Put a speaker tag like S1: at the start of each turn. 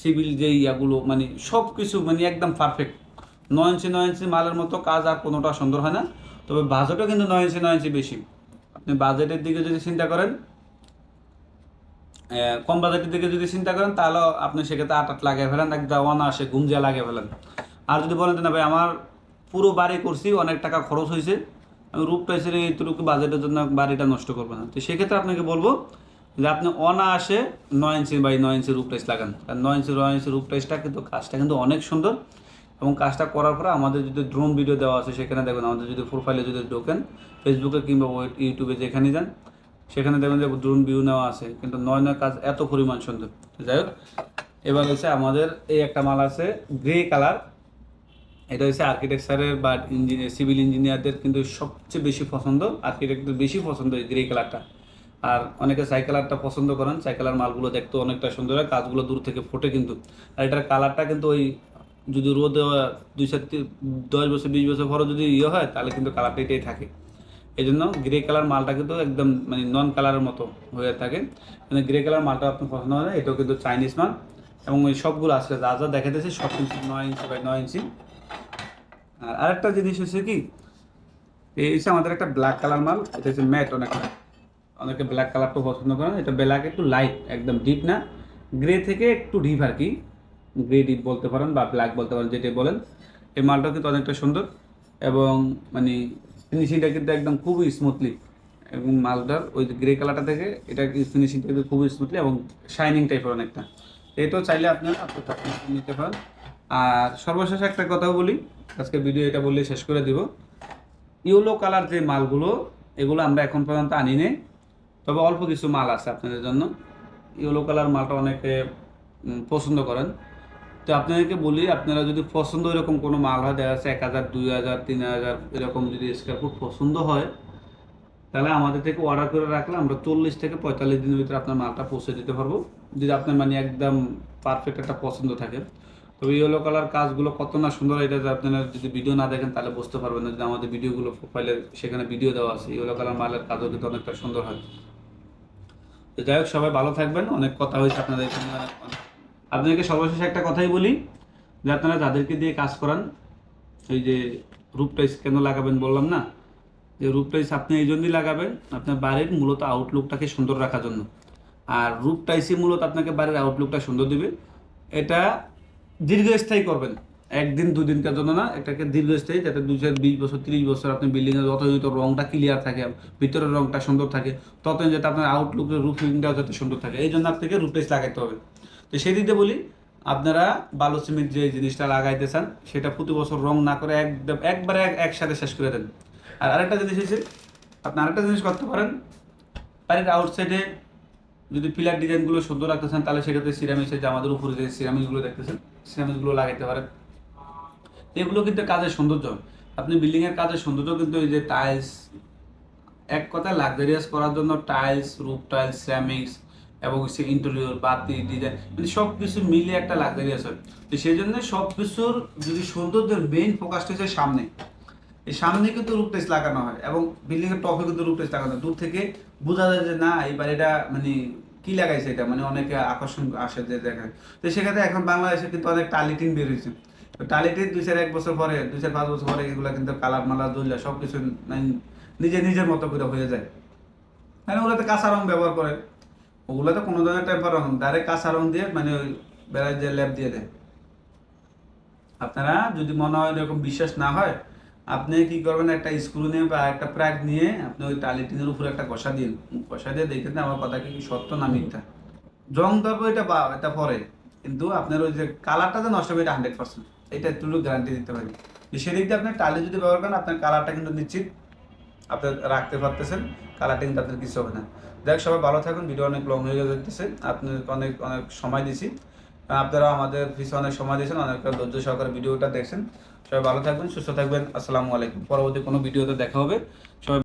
S1: Civil যে ইয়াগুলো মানে সব কিছু মানে একদম পারফেক্ট নয় ইঞ্চি নয় ইঞ্চি মালের মতো কাজ আর কোনোটা সুন্দর হয় না। তবে বাজেটও কিন্তু নয় ইঞ্চি নয় ইঞ্চি বেশি। আপনি বাজেটের দিকে যদি চিন্তা করেন কম বাজেটের দিকে যদি চিন্তা করেন, তাহলে আপনি সেক্ষেত্রে আট আট লাগিয়ে ফেলেন, একদম অনায়াসে গুমজা লাগিয়ে ফেলেন। আর যদি বলেন না ভাই, আমার পুরো বাড়ি করছি, অনেক টাকা খরচ হয়েছে, আমি রূপ টাইসের এইটুকু বাজেটের জন্য বাড়িটা নষ্ট করব না। তো সেক্ষেত্রে আপনাকে বলব যে আপনি অনায়াসে নয় ইঞ্চি বাই নয় ইঞ্চি রূপ টাইস লাগান। কারণ নয় ইঞ্চি নয় ইঞ্চি রূপ টাইসটা কিন্তু কাজটা কিন্তু অনেক সুন্দর এবং কাজটা করার পরে আমাদের যদি ড্রোন ভিডিও দেওয়া আছে সেখানে দেখবেন, আমাদের যদি প্রোফাইলে যদি ঢোকেন ফেসবুকে কিংবা ইউটিউবে যেখানে যান, সেখানে দেখবেন যে ড্রোন ভিউ নেওয়া আছে। কিন্তু নয় নয় কাজ এত পরিমাণ সুন্দর। যাই হোক, এবার হচ্ছে আমাদের এই একটা মাল আছে গ্রে কালার এটা হচ্ছে আর্কিটেকচারের বা ইঞ্জিনিয়ার সিভিল ইঞ্জিনিয়ারদের কিন্তু সবচেয়ে বেশি পছন্দ। আর্কিটেক্টদের বেশি পছন্দ এই গ্রে কালারটা আর অনেকে সাই কালারটা পছন্দ করেন। সাই কালার মালগুলো দেখতে অনেকটা সুন্দর হয়, কাজগুলো দূর থেকে ফোটে কিন্তু। আর এটার কালারটা কিন্তু ওই যদি রোদে দুই তিন- দশ বছর, বিশ বছর পরে যদি ইয়ে হয়, তাহলে কিন্তু কালারটা এটাই থাকে। এই জন্য গ্রে কালার মালটা কিন্তু একদম মানে নন কালারের মতো হয়ে থাকে। মানে গ্রে কালার মালটা আপনার পছন্দ হয় এটাও কিন্তু চাইনিজ মাল। এবং ওই সবগুলো আসলে যা যা দেখাতেছে সব কিন্তু নয় ইঞ্চি বাই নয় ইঞ্চি। আর আরেকটা জিনিস হচ্ছে কি, এই হচ্ছে আমাদের একটা ব্ল্যাক কালার মাল, এটা হচ্ছে ম্যাট অনেকটা। অনেকে ব্ল্যাক কালারটা পছন্দ করেন এটা ব্ল্যাক একটু লাইট একদম ডিপ না। গ্রে থেকে একটু ডিপ আর কি। গ্রে ডিপ বলতে পারেন বা ব্ল্যাক বলতে পারেন, যেটাই বলেন। এই মালটাও কিন্তু অনেকটা সুন্দর এবং মানে ফিনিশিংটা কিন্তু একদম খুবই স্মুথলি এবং মালটার ওই গ্রে কালারটা থেকে এটা ফিনিশিংটা কিন্তু খুবই স্মুথলি এবং শাইনিং টাইপের অনেকটা। এটাও চাইলে আপনারা নিতে পারেন। আর সর্বশেষ একটা কথা বলি, আজকে ভিডিও এটা বললে শেষ করে দিব। ইয়েলো কালার যে মালগুলো, এগুলো আমরা এখন পর্যন্ত আনি নে তবে অল্প কিছু মাল আছে আপনাদের জন্য। ইয়েলো কালার মালটা অনেকে পছন্দ করেন। তো আপনাদেরকে বলি, আপনারা যদি পছন্দ এরকম কোনো মাল হয়, দেখা যাচ্ছে এক হাজার, দুই হাজার, তিন হাজার, এরকম যদি স্কোয়ার ফুট পছন্দ হয়, তাহলে আমাদের থেকে অর্ডার করে রাখলে আমরা চল্লিশ থেকে পঁয়তাল্লিশ দিনের ভিতরে আপনার মালটা পৌঁছে দিতে পারব। যদি আপনার মানে একদম পারফেক্ট একটা পছন্দ থাকে। তবে ইয়েলো কালার কাজগুলো কত না সুন্দর, এটা যে আপনারা যদি ভিডিও না দেখেন, তাহলে বুঝতে পারবেন না। যে আমাদের ভিডিওগুলো প্রোফাইলে সেখানে ভিডিও দেওয়া আছে, ইয়েলো কালার মালের কাজও কিন্তু অনেকটা সুন্দর হয়। তো যাই হোক, সবাই ভালো থাকবেন। অনেক কথা হয়েছে আপনাদের আপনাদেরকে সর্বশেষ একটা কথাই বলি, যে আপনারা যাদেরকে দিয়ে কাজ করান, এই যে রূপ টাইস কেন লাগাবেন বললাম না? যে রূপ টাইস আপনি এই জন্যই লাগাবেন, আপনার বাড়ির মূলত আউটলুকটাকে সুন্দর রাখার জন্য। আর রূপ টাইসই মূলত আপনাকে বাড়ির আউটলুকটা সুন্দর দিবে। এটা দীর্ঘস্থায়ী করবেন। একদিন, দুদিনকার জন্য না এটাকে দীর্ঘস্থায়ী, যাতে দু চার, বিশ বছর, তিরিশ বছর আপনি যত যত রংটা ক্লিয়ার থাকে, ভিতরের রংটা সুন্দর থাকে, ততদিন যাতে আপনার আউটলুকের রুফিংটাও যাতে সুন্দর থাকে। এই জন্য আপনাকে রূপ টাইস লাগাইতে হবে। তো সেই দিকে বলি, আপনারা বালু সিমেন্ট যে জিনিসটা লাগাইতে চান, সেটা প্রতি বছর রং না করে একদম একবারে এক- একসাথে শেষ করে দেন। আর আরেকটা জিনিস হচ্ছে আপনি আরেকটা জিনিস করতে পারেন। বাড়ির আউটসাইডে যদি পিলার ডিজাইনগুলো সুন্দর রাখতে চান, তাহলে সেটাতে সিরামিক্সের যে আমাদের উপরে যে সিরামিক্সগুলো দেখতেছেন সিরামিক্সগুলো লাগাইতে পারেন। এগুলো কিন্তু কাজের সৌন্দর্য। আপনি বিল্ডিংয়ের কাজের সৌন্দর্য কিন্তু এই যে টাইলস এক কথায় লাক্সারিয়াস করার জন্য টাইলস রুফ টাইলস সিরামিক্স এবং সে ইন্টেরিয়র বাতি ডিজাইন মানে সব কিছু মিলে একটা লাক্সারিয়াস হয়। তো সেই জন্য সব কিছুর যদি সৌন্দর্যের মেইন ফোকাসটা হচ্ছে সামনে। এই সামনে কিন্তু রুফ টেস্ট লাগানো হয় এবং বিল্ডিং এর টপে কিন্তু রুফ টেস্ট লাগানো হয়। দূর থেকে বোঝা যায় যে, না এই বাড়িটা মানে কি লাগাইছে এটা? মানে অনেকে আকর্ষণ আসে যে, দেখেন। তো সেক্ষেত্রে এখন বাংলাদেশে কিন্তু অনেক টালিটিন বের তো টালিটিন দুই চার এক বছর পরে, দুই চার পাঁচ বছর পরে এগুলো কিন্তু কালার মালার দইলা সব কিছু নিজে নিজের মতো করে হয়ে যায়। মানে ওগুলোতে কাঁচা রং ব্যবহার করে। ওগুলোতে কোনো ধরনের টেম্পার রং ডাইরেক্ট কাঁচা রং দিয়ে মানে ওই বেড়ায় যে ল্যাপ দিয়ে দেয়। আপনারা যদি মনে হয় এরকম বিশ্বাস না হয়, আপনি কি করবেন, একটা স্ক্রু নিয়ে বা একটা প্র্যাক নিয়ে আপনি ওই টালিটিনের উপরে একটা কষা দিন। কষা দিয়ে দেখেন আমার কথা কি সত্য না মিথ্যা। জং তবে এটা বা এটা পরে, কিন্তু আপনার ওই যে কালারটা যে নষ্ট হবে এটা হান্ড্রেড পার্সেন্ট এটা একটু গ্যারান্টি দিতে পারি। যে সেদিক দিয়ে আপনি টালি যদি ব্যবহার করেন, আপনার কালারটা কিন্তু নিশ্চিত। আপনি রাখতে পারতেছেন কালারটা কিন্তু আপনার কিছু হবে না। দেখ সবাই ভালো থাকুন ভিডিও অনেক লং হয়ে যাচ্ছে আপনি অনেক অনেক সময় দিছি আপনারা আমাদের পিছনে অনেক সময় দিয়েছেন, অনেক ধৈর্য সহকারে ভিডিওটা দেখছেন। সবাই ভালো থাকবেন, সুস্থ থাকবেন। আসসালামু আলাইকুম। পরবর্তী কোনো ভিডিওতে দেখা হবে। সবাই